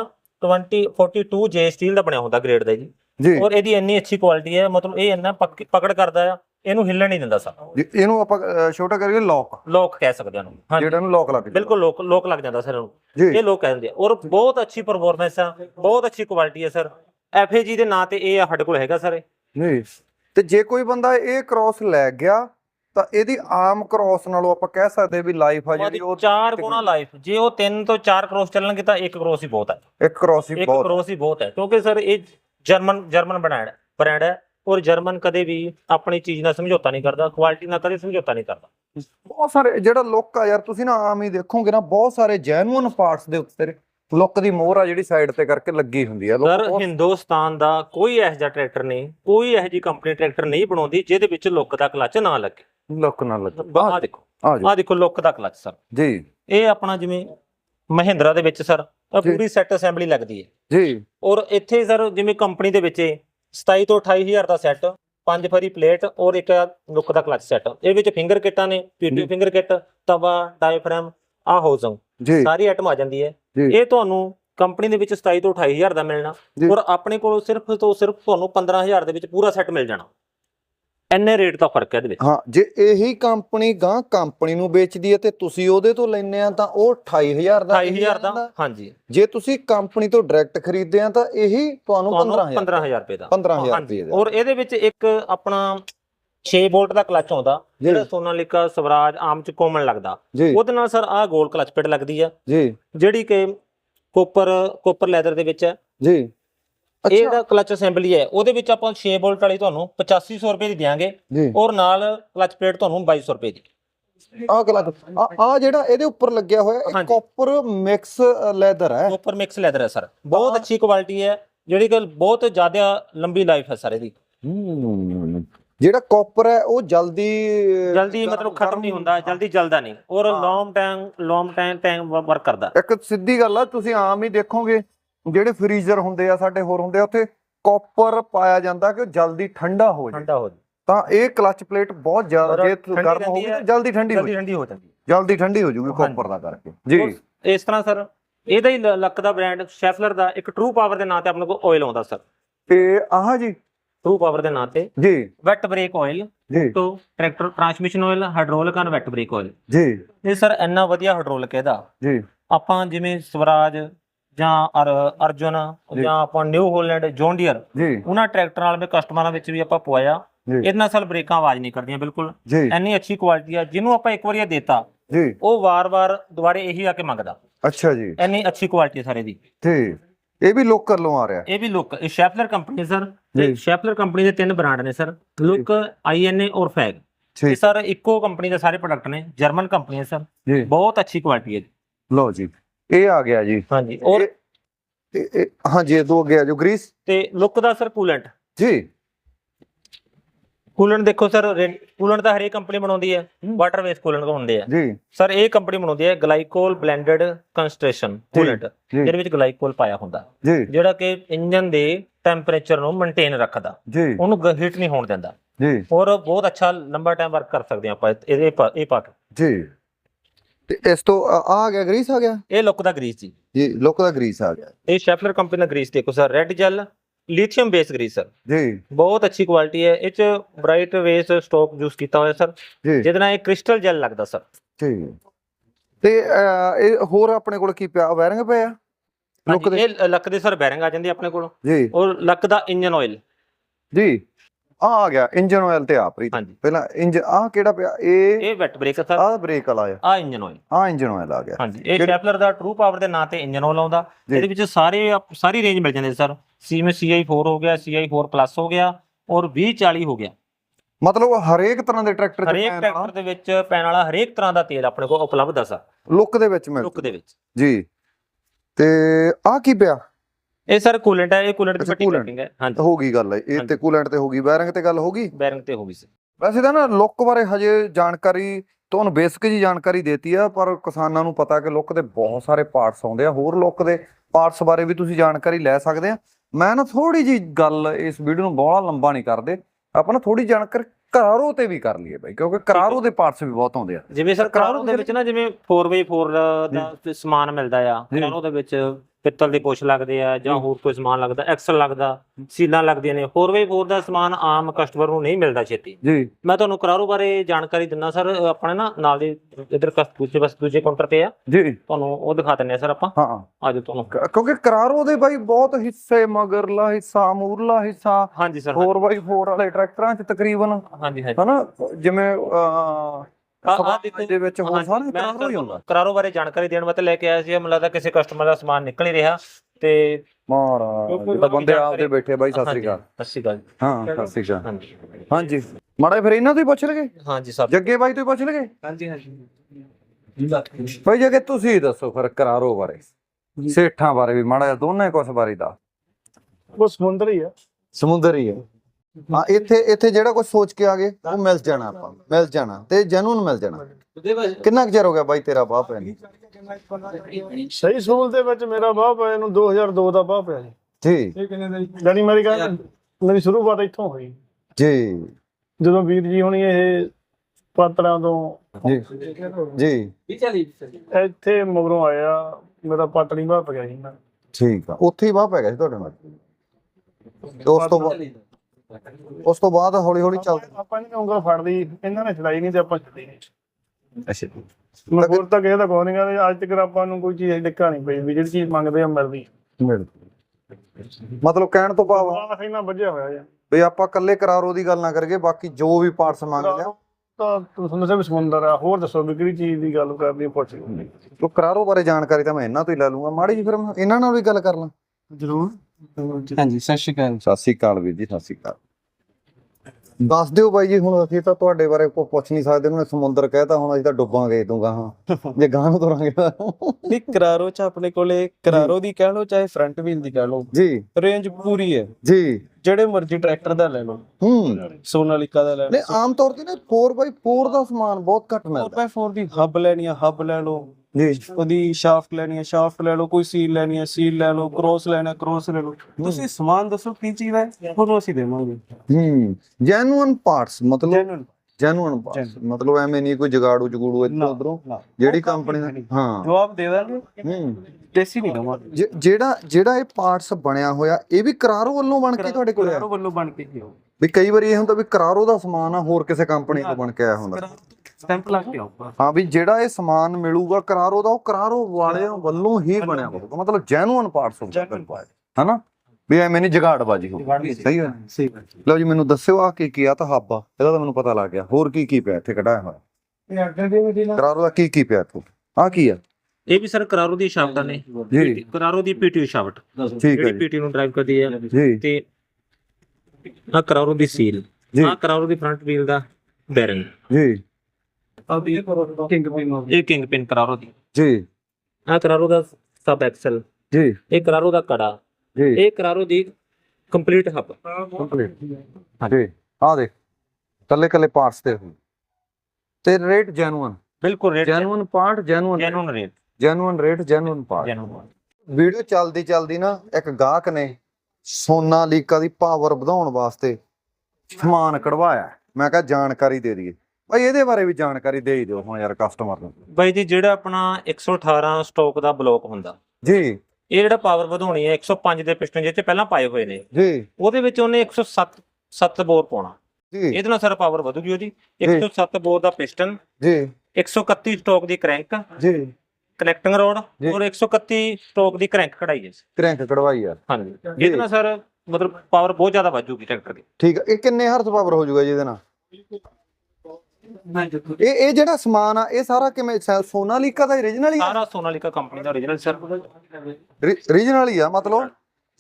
20 42J ਸਟੀਲ ਦਾ ਬਣਿਆ ਹੁੰਦਾ ਗ੍ਰੇਡ ਦਾ ਜੀ। ਜੀ। ਔਰ ਇਹਦੀ ਇੰਨੀ ਅੱਛੀ ਕੁਆਲਿਟੀ ਹੈ ਮਤਲਬ ਇਹ ਇੰਨਾ ਪੱਕ- ਪਕੜ ਕਰਦਾ ਆ। ਇਹਨੂੰ ਹਿੱਲਣ ਨਹੀਂ ਦਿੰਦਾ ਸਰ ਜੀ, ਇਹਨੂੰ ਆਪਾਂ ਛੋਟਾ ਕਰੀਏ ਲੋਕ ਲੋਕ ਕਹਿ ਸਕਦੇ ਹਾਂ ਇਹਨੂੰ। ਹਾਂਜੀ। ਜਿਹੜਾ ਨੂੰ ਲੋਕ ਲੱਗ। ਬਿਲਕੁਲ ਲੋਕ ਲੋਕ ਲੱਗ ਜਾਂਦਾ ਸਰ ਇਹਨੂੰ। ਜੀ। ਇਹ ਲੋਕ ਕਹਿੰਦੇ ਆ। ਔਰ ਬਹੁਤ ਅੱਛੀ ਪਰਫਾਰਮੈਂਸ ਆ ਬਹੁਤ ਅੱਛੀ ਕੁਆਲਿਟੀ ਹੈ ਸਰ। FAG ਦੇ ਨਾਂ ਤੇ ਇਹ ਸਾਡੇ ਕੋਲ ਹੈਗਾ ਸਰ ਨਹੀਂ। ਤੇ ਜੇ ਕੋਈ ਬੰਦਾ ਇਹ ਕ੍ਰਾਸ ਲੈ ਗਿਆ ਤਾਂ ਇਹਦੀ ਆਮ ਕ੍ਰਾਸ ਨਾਲੋਂ ਆਪਾਂ ਕਹਿ ਸਕਦੇ ਵੀ ਲਾਈਫ ਆ ਜਿਹੜੀ ਉਹ ਚਾਰ ਗੁਣਾ ਲਾਈਫ ਜੇ ਉਹ ਤਿੰਨ ਤੋਂ ਚਾਰ ਕ੍ਰੋਸ ਚੱਲਣਗੇ ਤਾਂ ਇੱਕ ਕ੍ਰੋਸ ਹੀ ਬਹੁਤ ਹੈ ਇੱਕ ਕ੍ਰਾਸ ਹੀ ਇੱਕ ਬਹੁਤ। ਕ੍ਰੋਸ ਹੀ ਬਹੁਤ ਹੈ ਕਿਉਂਕਿ ਸਰ ਇਹ ਜਰਮਨ ਜਰਮਨ ਬ੍ਰਾਂਡ ਬ੍ਰਾਂਡ ਹੈ ਔਰ ਜਰਮਨ ਕਦੇ ਵੀ ਆਪਣੀ ਚੀਜ਼ ਨਾਲ ਸਮਝੌਤਾ ਨਹੀਂ ਕਰਦਾ ਕੁਆਲਿਟੀ ਨਾਲ ਕਦੇ ਸਮਝੌਤਾ ਨਹੀਂ ਕਰਦਾ। ਬਹੁਤ ਸਾਰੇ ਜਿਹੜਾ ਲੁੱਕ ਆ ਯਾਰ ਤੁਸੀਂ ਨਾ ਆਮ ਹੀ ਦੇਖੋਗੇ ਨਾ ਬਹੁਤ ਸਾਰੇ ਜੈਨੂਅਨ ਪਾਰਟਸ ਦੇ ਉੱਤੇ ਲੁੱਕ ਦੀ ਮੋਹਰ ਆ ਜਿਹੜੀ ਸਾਈਡ ਤੇ ਕਰਕੇ ਲੱਗੀ ਹੁੰਦੀ ਆ। ਲੋਕ ਸਰ ਹਿੰਦੁਸਤਾਨ ਦਾ ਕੋਈ ਇਹੋ ਜਿਹਾ ਟਰੈਕਟਰ ਨਹੀਂ ਕੋਈ ਇਹੋ ਜਿਹੀ ਕੰਪਨੀ ਟਰੈਕਟਰ ਨਹੀਂ ਬਣਾਉਂਦੀ ਜਿਹਦੇ ਵਿੱਚ ਲੁੱਕ ਦਾ ਕਲਚ ਨਾ ਲੱਗੇ। ਲੁੱਕ ਨਾਲ ਲੱਗੀ। ਆਹ ਦੇਖੋ। ਆ ਦੇਖੋ ਲੁੱਕ ਦਾ ਕਲਚ ਸਰ। ਜੀ। ਇਹ ਆਪਣਾ ਜਿਵੇਂ ਮਹਿੰਦਰਾ ਦੇ ਵਿੱਚ ਸਰ। ਪੂਰੀ ਸੈੱਟ ਅਸੈਂਬਲੀ ਲੱਗਦੀ ਹੈ। ਜੀ। ਔਰ ਇੱਥੇ ਸਰ ਜਿਵੇਂ ਕੰਪਨੀ ਦੇ ਵਿੱਚ 27 ਤੋਂ 28000 ਦਾ ਸੈੱਟ ਪੰਜ ਫਰੀ ਪਲੇਟ ਔਰ ਇੱਕ ਲੁੱਕ ਦਾ ਕਲਚ ਸੈੱਟ ਇਹ ਵਿੱਚ ਫਿੰਗਰ ਕਿੱਟਾਂ ਨੇ ਪੀਟੀ। ਫਿੰਗਰ ਕਿੱਟ ਤਵਾ ਡਾਇਫਰੈਮ ਆ ਹੋਜ਼ੰਗ ਜੀ ਸਾਰੀ ਆਈਟਮ ਆ ਜਾਂਦੀ ਹੈ। ਇਹ ਤੁਹਾਨੂੰ ਕੰਪਨੀ ਦੇ ਵਿੱਚ 27 ਤੋਂ 28000 ਦਾ ਮਿਲਣਾ। ਔਰ ਆਪਣੇ ਕੋਲ ਸਿਰਫ ਤੋਂ ਸਿਰਫ ਤੁਹਾਨੂੰ 15000 ਦੇ ਵਿੱਚ ਪੂਰਾ ਸੈੱਟ ਮਿਲ ਜਾਣਾ ਇੰਨੇ ਰੇਟ ਦਾ ਫ਼ਰਕ ਹੈ ਇਹਦੇ ਵਿੱਚ। ਹਾਂ ਜੇ ਇਹੀ ਕੰਪਨੀ ਗਾਂ ਕੰਪਨੀ ਨੂੰ ਵੇਚਦੀ ਹੈ ਤੇ ਤੁਸੀਂ ਉਹਦੇ ਤੋਂ ਲੈਂਦੇ ਆ ਤਾਂ ਉਹ 28000 ਦਾ ਇਹੀ 28000 ਆ ਜਾਂਦਾ। ਦਾ ਹਾਂਜੀ। ਜੇ ਤੁਸੀਂ ਕੰਪਨੀ ਤੋਂ ਡਾਇਰੈਕਟ ਖਰੀਦਦੇ ਆ ਤਾਂ ਇਹੀ ਤੁਹਾਨੂੰ ਤੁਹਾਨੂੰ 15000 15000 ਰੁਪਏ ਦਾ। 15000 ਹਾਂਜੀ, ਰੁਪਏ ਦਾ। ਔਰ ਇਹਦੇ ਵਿੱਚ ਇੱਕ ਆਪਣਾ 6 ਵੋਲਟ ਦਾ ਕਲਚ ਆਉਂਦਾ ਜਿਹੜਾ ਸੋਨਾਲੀਕਾ ਸਵਰਾਜ ਆਮ ਚ ਕੋਮਨ ਲੱਗਦਾ। ਉਹਦੇ ਨਾਲ ਸਰ ਆਹ ਗੋਲ ਕਲਚ ਪਿਟ ਲੱਗਦੀ ਆ। ਜੀ। ਜਿਹੜੀ ਕਿ ਕੋਪਰ ਕੋਪਰ ਲੈਦਰ ਦੇ ਵਿੱਚ ਹੈ। ਜੀ। ਇਹ ਜਿਹੜਾ ਕਲਚ ਅਸੈਂਬਲੀ ਹੈ। ਉਹਦੇ ਵਿੱਚ ਆਪਾਂ 6 ਵੋਲਟ ਵਾਲੀ ਤੁਹਾਨੂੰ 8500 ਰੁਪਏ ਦੀ ਦਿਆਂਗੇ ਜੀ। ਔਰ ਨਾਲ ਕਲਚ ਪਲੇਟ ਤੁਹਾਨੂੰ 2200 ਰੁਪਏ ਦੀ। ਆ ਗਲਤ ਆ ਆ ਜਿਹੜਾ ਇਹਦੇ ਉੱਪਰ ਲੱਗਿਆ ਹੋਇਆ ਇਹ ਹਾਂਜੀ। ਕਾਪਰ ਮਿਕਸ ਲੈਦਰ ਹੈ। ਕੋਪਰ ਮਿਕਸ ਲੈਦਰ ਹੈ ਸਰ ਬਹੁਤ। ਅੱਛੀ ਕੁਆਲਿਟੀ ਹੈ। ਜਿਹੜੀ ਕਿ ਬਹੁਤ ਜ਼ਿਆਦਾ ਲੰਬੀ ਲਾਈਫ ਹੈ ਸਰ ਇਹਦੀ। ਹੂੰ। ਜਿਹੜਾ ਕਾਪਰ ਹੈ ਉਹ ਜਲਦੀ ਜਲਦੀ ਮਤਲਬ ਖਤਮ ਨਹੀਂ ਹੁੰਦਾ ਜਲਦੀ ਜਲਦਾ ਨਹੀਂ। ਔਰ। Long time long time time work ਕਰਦਾ। ਇੱਕ ਸਿੱਧੀ ਗੱਲ ਆ ਤੁਸੀਂ ਆਮ ਹੀ ਦੇਖੋਗੇ। ਜਿਹੜੇ ਫਰੀਜ਼ਰ ਹੁੰਦੇ ਆ ਸਾਡੇ ਹੋਰ ਹੁੰਦੇ ਆ ਉੱਥੇ ਕਾਪਰ ਪਾਇਆ ਜਾਂਦਾ ਕਿ ਉਹ ਜਲਦੀ ਠੰਡਾ ਹੋ ਜਾਏ। ਠੰਡਾ ਹੋ ਜਾਂਦਾ ਤਾਂ ਇਹ ਕਲਚ ਪਲੇਟ ਬਹੁਤ ਜ਼ਿਆਦਾ ਜੇ ਗਰਮ ਹੋ ਗਈ ਰਹਿੰਦੀ ਤਾਂ ਜਲਦੀ ਠੰਡੀ ਹੋ ਠੰਡੀ ਜਾਂਦੀ ਜਲਦੀ ਠੰਡੀ ਹੋ ਜੂਗੀ। ਕਾਪਰ ਦਾ ਕਰਕੇ। ਜੀ। ਇਸ ਤਰ੍ਹਾਂ ਸਰ ਇਹਦਾ ਹੀ ਲੱਕ ਦਾ ਬ੍ਰਾਂਡ ਸ਼ੈਫਲਰ ਦਾ ਇੱਕ ਟਰੂ ਪਾਵਰ ਦੇ ਨਾਂ ਤੇ ਆਪਣੇ ਕੋਲ ਆਇਲ ਆਉਂਦਾ ਸਰ। ਤੇ ਆਹ ਜੀ। ਟਰੂ ਪਾਵਰ ਦੇ ਨਾਂ ਤੇ ਜੀ। ਵੈਟ ਬ੍ਰੇਕ ਆਇਲ ਜੀ। ਤੋਂ tractor transmission oil hydraulic and wet brake oil ਜੀ। ਇਹ ਸਰ ਇੰਨਾ ਵਧੀਆ ਹਾਈਡ੍ਰੋਲਿਕ ਇਹਦਾ। ਜੀ। ਆਪਾਂ ਜਿਵੇਂ ਸਵਰਾਜ ਜਾਂ ਅਰ- ਅਰਜੁਨ ਜੀ। ਆਪਾਂ ਨਿਊ ਹੋਲੈਂਡ ਜੌਨ ਡੀਅਰ ਜੀ। ਉਹਨਾਂ ਟਰੈਕਟਰ ਨਾਲ ਮੈਂ ਕਸਟਮਰਾਂ ਵਿੱਚ ਵੀ ਆਪਾਂ ਪਵਾਇਆ। ਨਾਲ ਸਰ ਬ੍ਰੇਕਾਂ ਆਵਾਜ਼ ਨਹੀਂ ਕਰਦੀਆਂ ਬਿਲਕੁਲ। ਇੰਨੀ ਅੱਛੀ ਕੁਆਲਿਟੀ ਆ ਜਿਹਨੂੰ ਆਪਾਂ ਇੱਕ ਵਾਰੀ ਦੇਤਾ ਜੀ। ਉਹ ਵਾਰ-ਵਾਰ ਦੁਬਾਰੇ ਇਹੀ ਆ ਕੇ ਮੰਗਦਾ। ਅੱਛਾ ਜੀ। ਇੰਨੀ ਅੱਛੀ ਕੁਆਲਿਟੀ ਸਾਰੇ ਦੀ। ਠੀਕ ਇਹ ਵੀ ਲੋਕਰ ਲੋ ਆ ਰਿਹਾ। ਇਹ ਵੀ ਲੁੱਕ ਇਹ ਸ਼ੈਫਲਰ ਕੰਪਨੀ ਸਰ। ਤੇ ਸ਼ੈਫਲਰ ਕੰਪਨੀ ਦੇ ਤਿੰਨ ਬ੍ਰਾਂਡ ਨੇ ਸਰ ਲੁੱਕ ਆਈਐਨਏ ਔਰ ਫੈਗ ਠੀਕ ਸਰ ਇੱਕੋ ਕੰਪਨੀ ਦੇ ਸਾਰੇ ਪ੍ਰੋਡਕਟ ਨੇ ਜਰਮਨ ਕੰਪਨੀ ਹੈ ਸਰ ਬਹੁਤ ਅੱਛੀ ਕੁਆਲਿਟੀ ਹੈ ਜੀ। ਲਓ ਜੀ। ਇਹ ਆ ਗਿਆ ਜੀ। ਹਾਂਜੀ ਔਰ ਇਹ- ਹਾਂਜੀ ਇਹ ਦੋ ਅੱਗੇ ਆ ਜੋ ਗ੍ਰੀਸ? ਤੇ ਲੁੱਕ ਦਾ ਸਰ ਕੂਲੈਂਟ। ਜੀ। ਕੂਲੈਂਟ ਦੇਖੋ ਸਰ ਕੂਲੈਂਟ ਤਾਂ ਹਰੇਕ ਕੰਪਨੀ ਬਣਾਉਂਦੀ ਹੈ ਵਾਟਰ ਬੇਸ ਕੂਲੈਂਟ ਹੁੰਦੇ ਆ। ਜੀ। ਸਰ ਇਹ ਕੰਪਨੀ ਬਣਾਉਂਦੀ ਹੈ ਗਲਾਈਕੋਲ ਬਲੈਂਡਡ ਕੰਸਟ੍ਰੇਸ਼ਨ ਕੂਲੈਂਟ ਜੀ। ਜਿਹਦੇ ਵਿੱਚ ਗਲਾਈਕੋਲ ਪਾਇਆ ਹੁੰਦਾ। ਜੀ। ਜਿਹੜਾ ਕਿ ਇੰਜਨ ਦੇ ਟੈਂਪਰੇਚਰ ਨੂੰ ਮੇਨਟੇਨ ਰੱਖਦਾ। ਜੀ। ਉਹਨੂੰ ਹੀਟ ਨਹੀਂ ਹੋਣ ਦਿੰਦਾ। ਜੀ। ਔਰ ਬਹੁਤ ਅੱਛਾ ਲੰਬਾ ਟਾਈਮ ਵਰਕ ਕਰ ਸਕਦੇ ਹਾਂ ਆਪਾਂ ਇਹਦੇ ਪਾ- ਇਹ ਪਾ ਕੇ। ਜੀ। ਤੇ ਇਸ ਤੋਂ ਆ ਆ ਗਿਆ ਗ੍ਰੀਸ ਆ ਗਿਆ? ਇਹ ਲੁੱਕ ਦਾ ਗਰੀਸ ਜੀ। ਜੀ ਲੁੱਕ ਦਾ ਗ੍ਰੀਸ ਆ ਗਿਆ। ਇਹ ਸ਼ੈਫਲਰ ਕੰਪਨੀ ਦਾ ਗਰੀਸ ਦੇਖੋ sir red gel lithium base grease sir. ਜੀ। ਬਹੁਤ ਅੱਛੀ ਕੁਆਲਿਟੀ ਹੈ ਇਹ ਚ ਬ੍ਰਾਈਟ ਵੇਸ ਸਟਾਕ ਯੂਜ਼ ਕੀਤਾ ਹੋਇਆ ਸਰ। ਜੀ। ਜਿਹਦੇ ਨਾਲ ਇਹ ਕ੍ਰਿਸਟਲ ਜੈਲ ਲੱਗਦਾ ਸਰ। ਠੀਕ ਤੇ ਅਹ, ਇਹ ਹੋਰ ਆਪਣੇ ਕੋਲ ਕੀ ਪਿਆ? ਵਾਇਰਿੰਗ ਪਿਆ ਲੁੱਕ ਹਾਂਜੀ, ਦੇ? ਇਹ ਲੱਕ ਦੇ ਸਰ ਬੈਰਿੰਗ ਆ ਜਾਂਦੀ ਆਪਣੇ ਕੋਲ। ਜੀ। ਔਰ ਲੱਕ ਦਾ ਇੰਜਨ ਆਇਲ ਜੀ। ਆ ਆ ਗਿਆ ਇੰਜਨ ਆਇਲ ਤੇ ਆ ਪ੍ਰੀਤ। ਹਾਂਜੀ। ਪਹਿਲਾਂ ਇੰਜਨ ਆ ਕਿਹੜਾ ਪਿਆ? ਇਹ ਇਹ ਵੈਟ ਬ੍ਰੇਕ ਸਰ ਆ ਬ੍ਰੇਕ ਵਾਲਾ ਆ। ਆ ਇੰਜਨ ਆਇਲ ਆ ਇੰਜਨ ਆਇਲ ਆ ਗਿਆ। ਹਾਂਜੀ ਇਹ ਕਿਹੜੇ- ਸ਼ੈਫਲਰ ਦਾ ਟਰੂ ਪਾਵਰ ਦੇ ਨਾਂ ਤੇ ਇੰਜਨ ਆਇਲ ਆਉਂਦਾ। ਜੀ। ਇਹਦੇ ਵਿੱਚ ਸਾਰੇ ਆਪ- ਸਾਰੀ ਰੇਂਜ ਮਿਲ ਜਾਂਦੀ ਸਰ ਸੀਮੇ CI4 ਹੋ ਗਿਆ CI4 ਪਲੱਸ ਹੋ ਗਿਆ ਔਰ 2040 ਹੋ ਗਿਆ। ਮਤਲਬ ਹਰੇਕ ਤਰ੍ਹਾਂ ਦੇ ਟਰੈਕਟਰ ਹਰੇਕ ਟਰੈਕਟਰ ਦੇ ਵਿੱਚ ਪੈਣ ਵਾਲਾ ਹਰੇਕ ਤਰ੍ਹਾਂ ਦਾ ਤੇਲ ਆਪਣੇ ਕੋਲ ਉਪਲਬਧ ਆ ਸਰ ਲੁੱਕ ਦੇ ਵਿੱਚ ਮਿਲ ਲੁੱਕ ਦੇ ਵਿੱਚ। ਜੀ। ਤੇ ਆ ਕੀ ਪਿਆ? ਇਹ ਸਰ ਕੂਲੈਂਟ ਹੈ ਇਹ ਕੂਲੈਂਟ ਦੀ ਅੱਛਾ, ਪੱਟੀ coolant। ਕਟਿੰਗ ਹੈ। ਹਾਂਜੀ। ਹੋ ਗਈ ਗੱਲ ਇਹ ਤੇ ਹਾਂਜੀ। ਕੂਲੈਂਟ ਤੇ ਹੋ ਗਈ ਵਾਇਰਿੰਗ ਤੇ ਗੱਲ ਹੋ ਗਈ? ਬੈਰਿੰਗ ਤੇ ਹੋ ਗਈ ਸੀ ਵੈਸੇ ਤਾਂ ਨਾ ਲੁੱਕ ਬਾਰੇ ਹਜੇ ਜਾਣਕਾਰੀ ਤੁਹਾਨੂੰ ਬੇਸਿਕ ਜੀ ਜਾਣਕਾਰੀ ਦੇਤੀ ਆ ਪਰ ਕਿਸਾਨਾਂ ਨੂੰ ਪਤਾ ਕਿ ਲੁੱਕ ਦੇ ਬਹੁਤ ਸਾਰੇ ਪਾਰਟਸ ਆਉਂਦੇ ਆ ਹੋਰ ਲੁੱਕ ਦੇ ਪਾਰਟਸ ਬਾਰੇ ਵੀ ਤੁਸੀਂ ਜਾਣਕਾਰੀ ਲੈ ਸਕਦੇ ਆ। ਮੈਂ ਨਾ ਥੋੜੀ ਜੀ ਗੱਲ ਇਸ ਵੀਡੀਓ ਨੂੰ ਬਹੁਤ ਲੰਬਾ ਨਹੀਂ ਕਰਦੇ। ਆਪਾਂ ਨਾ ਥੋੜੀ ਜਾਣਕਾਰੀ ਕਰਾਰੋ ਤੇ ਵੀ ਕਰ ਲਈਏ ਬਾਈ ਕਿਉਂਕਿ ਕਰਾਰੋ ਦੇ ਪਾਰਟਸ ਵੀ ਬਹੁਤ ਆਉਂਦੇ ਆ। ਜਿਵੇਂ ਸਰ ਕਰਾਰੋ ਦੇ ਦੇ ਵਿੱਚ ਨਾ ਜਿਵੇਂ 4x4 ਦਾ ਸਮਾਨ ਮਿਲਦਾ ਆ ਜੀ। ਕਰਾਰੋ ਦੇ ਵਿੱਚ ਪਿੱਤਲ ਦੇ ਪੁੱਛ ਲੱਗਦੇ ਆ ਜਾਂ। ਹੋਰ ਕੋਈ ਸਮਾਨ ਲੱਗਦਾ ਐਕਸਲ ਲੱਗਦਾ ਸੀਲਾਂ ਲੱਗਦੀਆਂ ਨੇ 4x4 ਦਾ ਸਮਾਨ ਆਮ ਕਸਟਮਰ ਨੂੰ ਨਹੀਂ ਮਿਲਦਾ ਛੇਤੀ। ਜੀ। ਮੈਂ ਤੁਹਾਨੂੰ ਕਰਾਰੋ ਬਾਰੇ ਜਾਣਕਾਰੀ ਦਿੰਦਾ ਸਰ ਆਪਣੇ ਨਾ ਨਾਲ ਦੇ ਇਧਰ ਦੂਜੇ ਬਸ ਦੂਜੇ ਕਾਊਂਟਰ ਤੇ ਆ। ਜੀ। ਤੁਹਾਨੂੰ ਉਹ ਦਿਖਾ ਦਿੰਨੇ ਆ ਸਰ ਆਪਾਂ। ਹਾਂ ਆਜੋ ਤੁਹਾਨੂੰ। ਕਿਉਂਕਿ ਕਰਾਰੋ ਦੇ ਬਾਈ ਬਹੁਤ ਹਿੱਸੇ ਮਗਰਲਾ ਹਿੱਸਾ ਮੂਰਲਾ ਹਿੱਸਾ ਹਾਂਜੀ ਸਰ 4x4 ਵਾਲੇ ਟਰੈਕਟਰਾਂ 'ਚ ਤਕਰੀਬਨ ਹਾਂਜੀ ਹਾਂਜੀ। ਹਨਾ ਜਿਵੇਂ ਦੇਖੋ, ਦੇ ਵਿੱਚ ਹੋਰ ਸਾਰੇ ਕਰਾਰੋ ਹੀ ਸਰ ਹੁੰਦਾ ਕਰਾਰੋ ਬਾਰੇ ਜਾਣਕਾਰੀ ਦੇਣ ਵਾਸਤੇ ਲੈ ਕੇ ਆਇਆ ਸੀ ਮੈਨੂੰ ਲੱਗਦਾ ਕਿਸੇ ਕਸਟਮਰ ਦਾ ਸਮਾਨ ਨਿਕਲ ਨਹੀਂ ਰਿਹਾ ਤੇ ਤਾਂ ਬੰਦੇ ਆਪਦੇ ਬੈਠੇ ਬਾਈ ਸਤਿ ਸ੍ਰੀ ਅਕਾਲ। ਸਤਿ ਸ਼੍ਰੀ ਅਕਾਲ ਹਾਂ ਸਤਿ ਸ੍ਰੀ ਅਕਾਲ। ਹਾਂਜੀ। ਹਾਂਜੀ। ਮਾੜਾ ਫਿਰ ਇਹਨਾਂ ਤੋਂ ਹੀ ਪੁੱਛ ਲਗੇ ਹਾਂਜੀ ਸਰ ਜੱਗੇ ਬਾਈ ਤੋਂ ਹੀ ਪੁੱਛ ਲਗੇ ਹਾਂਜੀ ਹਾਂਜੀ। ਬਾਈ ਜੱਗੇ ਤੁਸੀਂ ਦੱਸੋ ਫਿਰ ਕਰਾਰੋ ਬਾਰੇ। ਸੇਠਾਂ ਬਾਰੇ ਵੀ ਮਾੜਾ ਜਿਹਾ ਦੋਨੇ ਕੁਛ ਬਾਰੇ ਦਾ ਉਹ ਸਮੁੰਦਰ ਹੀ ਹੈ ਸਮੁੰਦਰ ਹੀ ਹੈ ਹਾਂ ਇੱਥੇ ਇੱਥੇ ਜਿਹੜਾ ਕੁਝ ਸੋਚ ਕੇ ਆ ਗਏ ਉਹ ਮਿਲ ਜਾਣਾ ਆਪਾਂ ਮਿਲ ਜਾਣਾ ਤੇ ਜੈਨੂਨ ਮਿਲ ਜਾਣਾ। ਕਿੰਨਾ ਕੁ ਚਿਰ ਹੋ ਗਿਆ ਬਾਈ ਤੇਰਾ ਬਾਪ ਹੈ? ਸਹੀ ਸੂਲ ਦੇ ਵਿੱਚ ਮੇਰਾ ਬਾਪ ਪਿਆ ਨੂੰ 2002 ਦਾ ਬਾਪ ਪਿਆ ਜੀ। ਜੀ ਜਾਨੀ ਮੇਰੀ ਗੱਲ ਮੇਰੀ ਸ਼ੁਰੂਆਤ ਇੱਥੋਂ ਹੋਈ। ਜੀ। ਜਦੋਂ ਵੀਰ ਜੀ ਹੁਣੀ ਇਹ ਪਾਤੜਾਂ ਤੋਂ ਜੀ। ਜੀ। ਇੱਥੇ ਮਗਰੋਂ ਆਇਆ ਮੇਰਾ ਪਾਤੜੀ ਬਾਪ ਗਿਆ ਸੀ ਮੈਂ ਠੀਕ ਆ ਉੱਥੇ ਹੀ ਬਾਪ ਹੈਗਾ ਸੀ ਤੁਹਾਡੇ ਨਾਲ? ਤੇ ਉਸ ਤੋਂ ਬਾਅਦ ਹੌਲੀ ਹੌਲੀ ਚੱਲ ਆਪਾਂ ਨੇ ਉਂਗਲ ਫੜ ਲਈ ਇਹਨਾਂ ਨੇ ਛਡਾਈ ਨਹੀਂ ਤੇ ਆਪਾਂ ਛੱਡੀ ਨਹੀਂ ਅੱਛਾ। ਮੈਂ ਹੋਰ ਤਾਂ ਕਿਸੇ ਦਾ ਕੋਈ ਨਹੀਂ ਕਹਿੰਦੇ ਅੱਜ ਤੱਕ ਆਪਾਂ ਨੂੰ ਕੋਈ ਚੀਜ਼ ਡਿੱਕਾ ਨਹੀਂ ਪਈ ਵੀ ਜਿਹੜੀ ਚੀਜ਼ ਮੰਗਦੇ ਆ ਮਿਲਦੀ। ਮਿਲ ਮਤਲਬ ਕਹਿਣ ਤੋਂ ਭਾਵ ਆਹ ਇਹਨਾਂ ਵੱਜਿਆ ਹੋਇਆ ਜੀ। ਵੀ ਆਪਾਂ ਇਕੱਲੇ ਕਰਾਰੋ ਦੀ ਗੱਲ ਨਾ ਕਰਗੇ ਬਾਕੀ ਜੋ ਵੀ ਪਾਰਟਸ ਮੰਗ ਲਿਆ ਤਾਂ ਤੁਹਾਨੂੰ ਸਭ ਸਮੁੰਦਰ ਆ ਹੋਰ ਦੱਸੋ ਵੀ ਕਿਹੜੀ ਚੀਜ਼ ਦੀ ਗੱਲ ਕਰਨੀ ਪੁੱਛ ਲਓ। ਤੋ ਕਰਾਰੋ ਬਾਰੇ ਜਾਣਕਾਰੀ ਤਾਂ ਮੈਂ ਇਹਨਾਂ ਤੋਂ ਹੀ ਲੈ ਲੂੰਗਾ ਮਾੜੀ ਜੀ ਫਿਰ ਇਹਨਾਂ ਨਾਲ ਵੀ ਗੱਲ ਕਰ ਲਾਂ। ਜ਼ਰੂਰ। ਹਾਂਜੀ। ਸਤਿ ਸ਼੍ਰੀ ਅਕਾਲ। ਸਤਿ ਸ੍ਰੀ ਅਕਾਲ ਵੀਰ ਜੀ ਸਤਿ ਸ੍ਰੀ ਅਕਾਲ। ਦੱਸ ਦਿਓ ਬਾਈ ਜੀ ਹੁਣ ਅਸੀਂ ਤਾਂ ਤੁਹਾਡੇ ਬਾਰੇ ਕੋਈ ਪੁੱਛ ਨਹੀਂ ਸਕਦੇ ਉਹਨੇ ਸਮੁੰਦਰ ਕਹਿਤਾ ਹੁਣ ਅਸੀਂ ਤਾਂ ਡੁੱਬਾਂਗੇ ਤੂੰ ਗਾਹਾਂ। ਜੇ ਗਾਹਾਂ ਨੂੰ ਤੁਰਾਂਗੇ ਤਾਂ। ਨਹੀਂ ਕਰਾਰੋ ਚ ਆਪਣੇ ਕੋਲੇ ਕਰਾਰੋ ਦੀ ਕਹਿ ਲਓ ਚਾਹੇ ਫਰੰਟ ਵੀਲ ਦੀ ਕਹਿ ਲਓ ਜੀ। ਰੇਂਜ ਪੂਰੀ ਹੈ। ਜੀ। ਜਿਹੜੇ ਮਰਜ਼ੀ ਟਰੈਕਟਰ ਦਾ ਲੈ ਲਓ ਹੂੰ। ਸੋਨਾਲੀਕਾ ਦਾ ਲੈ ਨਹੀਂ ਲਓ ਆਮ ਤੌਰ ਤੇ ਨਾ 4x4 ਦਾ ਸਮਾਨ ਬਹੁਤ ਘੱਟ ਮਿਲਦਾ। 4x4 ਦੀ ਹੱਬ ਲੈਣੀ ਆ ਹੱਬ ਲੈ ਲਓ। ਜੀ ਉਹਦੀ ਸ਼ਾਫਟ ਲੈਣੀ ਆ ਸ਼ਾਫਟ ਲੈ ਲਓ ਕੋਈ ਸੀਲ ਲੈਣੀ ਆ ਸੀਲ ਲੈ ਲਓ ਕ੍ਰੋਸ ਲੈਣਾ ਕ੍ਰੋਸ ਲੈ ਲਓ। ਤੁਸੀਂ ਸਮਾਨ ਦੱਸੋ ਕੀ ਚੀਜ਼ ਹੈ ਤੁਹਾਨੂੰ ਅਸੀਂ ਦੇਵਾਂਗੇ। ਹੂੰ ਜੈਨੂਅਨ ਪਾਰਟਸ ਮਤਲਬ ਜੈਨੂਨ ਜੈਨੂਅਨ ਪਾਰਟਸ ਮਤਲਬ ਐਵੇਂ ਨਹੀਂ ਕੋਈ ਜਗਾੜੂ ਜਗੂੜੂ ਇੱਧਰ ਉਧਰੋਂ ਜਿਹੜੀ ਕੰਪਨੀ ਦਾ ਹਾਂ। ਜਵਾਬ ਦੇ ਦਾਂਗੇ। ਹੂੰ। ਦੇਸੀ ਨਹੀਂ ਦਵਾਂਗੇ। ਜਿ- ਜਿਹੜਾ ਜਿਹੜਾ ਇਹ ਪਾਰਟਸ ਬਣਿਆ ਹੋਇਆ ਇਹ ਵੀ ਕਰਾਰੋ ਵੱਲੋਂ ਬਣ ਕੇ ਤੁਹਾਡੇ ਕੋਲ ਆਇਆ ਕਰਾਰੋ ਵੱਲੋਂ ਬਣ ਕੇ ਵੀ ਕਈ ਵਾਰੀ ਇਹ ਹੁੰਦਾ ਵੀ ਕਰਾਰੋ ਦਾ ਸਮਾਨ ਆ ਹੋਰ ਕਿਸੇ ਕੰਪਨੀ ਤੋਂ ਬਣ ਕੇ ਆਇਆ ਹੁੰਦਾ। ਸਟੈਂਪ ਲਾ ਕੇ ਆਊਗਾ ਹਾਂ ਵੀ ਜਿਹੜਾ ਇਹ ਸਮਾਨ ਮਿਲੂਗਾ ਕਰਾਰੋ ਦਾ ਉਹ ਕਰਾਰੋ ਵਾਲਿਆਂ ਵੱਲੋਂ ਹੀ ਬਣਿਆ ਹੋਊਗਾ। ਮਤਲਬ ਜੈਨੂਅਨ ਪਾਰਟਸ ਹੋਊਗਾ ਹਨਾ? ਵੀ ਐਵੇਂ ਨਹੀਂ ਜਗਾੜਬਾਜੀ ਹੋਊਗੀ ਸਹੀ ਹੈ। ਸਹੀ ਲਓ ਜੀ ਮੈਨੂੰ ਦੱਸਿਓ ਆ ਕੀ ਕੀ ਆ ਤਾਂ ਹੱਬ। ਇਹਦਾ ਤਾਂ ਮੈਨੂੰ ਪਤਾ ਲੱਗ ਗਿਆ। ਹੋਰ ਕੀ ਕੀ ਪਿਆ ਇੱਥੇ ਕਢਾਇਆ ਹੋਇਆ? ਇਹ ਅੱਗੇ ਦੇ ਵਿੱਚ ਨਾ ਕਰਾਰੋ ਦਾ ਕੀ ਕੀ ਪਿਆ ਇੱਥੇ? ਆ ਕੀ ਆ? ਇਹ ਵੀ ਸਰ ਕਰਾਰੋ ਦੀ ਸ਼ਾਫਟਾਂ ਨੇ। ਜੀ। ਕਰਾਰੋ ਦੀ ਪੀਟੀ ਸ਼ਾਫਟ ਠੀਕ ਹੈ ਪੀਟੀ ਨੂੰ ਡਰਾਈਵ ਕਰਦੀ ਹੈ। ਜੀ। ਤੇ ਆ ਕਰਾਰੋ ਦੀ ਸੀਲ ਆ ਕਰਾਰੋ ਦੀ ਫਰੰਟ ਵੀਲ ਦਾ ਬੈਰਿੰਗ ਜੀ। ਇਹ ਕਿੰਗ ਪਿਨ ਕਰਾਰੋ ਦੀ। ਜੀ। ਆ ਕਰਾਰੋ ਦਾ ਸਬ ਐਕਸਲ। ਜੀ। ਇਹ ਕਰਾਰੋ ਦਾ ਕੜਾ। ਜੀ। ਇਹ ਕਰਾਰੋ ਦੀ ਕੰਪਲੀਟ ਹੱਬ ਕੰਪਲੀਟ ਜੀ ਆ ਦੇਖ। ਕੱਲੇ ਕੱਲੇ ਪਾਰਟਸ ਤੇ ਹੋਏ। ਤੇ ਰੇਟ ਜੈਨੂਅਨ ਬਿਲਕੁਲ rate genuine part genuine genuine rate genuine rate genuine part genuine video ਚੱਲਦੀ ਚੱਲਦੀ ਨਾ ਇੱਕ ਗਾਹਕ ਨੇ ਸੋਨਾਲੀਕਾ ਦੀ ਪਾਵਰ ਵਧਾਉਣ ਵਾਸਤੇ ਸਮਾਨ ਕਢਵਾਇਆ। ਮੈਂ ਕਿਹਾ ਜਾਣਕਾਰੀ ਦੇ ਦਈਏ। ਭਾਈ ਇਹਦੇ ਬਾਰੇ ਵੀ ਜਾਣਕਾਰੀ ਦੇ ਹੀ ਦਿਓ ਹੁਣ ਯਾਰ ਕਸਟਮਰ ਨੂੰ। ਬਾਈ ਜੀ ਜਿਹੜਾ ਆਪਣਾ 118 ਸਟੋਕ ਦਾ ਬਲੋਕ ਹੁੰਦਾ ਜੀ। ਇਹ ਜਿਹੜਾ ਪਾਵਰ ਵਧਾਉਣੀ ਹੈ 105 ਦੇ ਪਿਸਟਨ ਜਿਹਦੇ ਪਹਿਲਾਂ ਪਾਏ ਹੋਏ ਨੇ ਜੀ। ਉਹਦੇ ਵਿੱਚ ਉਹਨੇ 107 7 ਬੋਰ ਪਾਉਣਾ। ਜੀ। ਇਹਦੇ ਨਾਲ ਸਰ ਪਾਵਰ ਵਧੂਗੀ ਉਹਦੀ। 107 ਬੋਰ ਦਾ ਪਿਸਟਨ ਜੀ। 131 ਸਟੋਕ ਦੀ ਕ੍ਰੈਂਕ ਜੀ। Connecting rod. ਔਰ 131 ਸਟੋਕ ਦੀ ਕ੍ਰੈਂਕ ਕਢਾਈ ਹੈ। ਕ੍ਰੈਂਕ ਕਢਵਾਈ ਯਾਰ। ਹਾਂਜੀ। ਇਹਦੇ ਨਾਲ ਸਰ ਮਤਲਬ ਪਾਵਰ ਬਹੁਤ ਜ਼ਿਆਦਾ ਵਧੂਗੀ ਟਰੈਕਟਰ ਦੀ। ਠੀਕ ਹੈ ਇਹ ਕਿੰਨੇ ਹਰਸ ਪਾਵਰ ਹੋ ਜਾਊਗਾ ਜੀ ਇਹਦੇ ਨਾਲ? ਇਹ ਇਹ ਜਿਹੜਾ ਸਮਾਨ ਆ ਇਹ ਸਾਰਾ ਕਿਵੇਂ ਸੋਨਾਲੀਕਾ ਦਾ origignal ਹੀ ਆ? ਸਾਰਾ ਸੋਨਾਲੀਕਾ ਕੰਪਨੀ ਦਾ origignal ਸਰ origignal ਹੀ ਆ ਮਤਲਬ?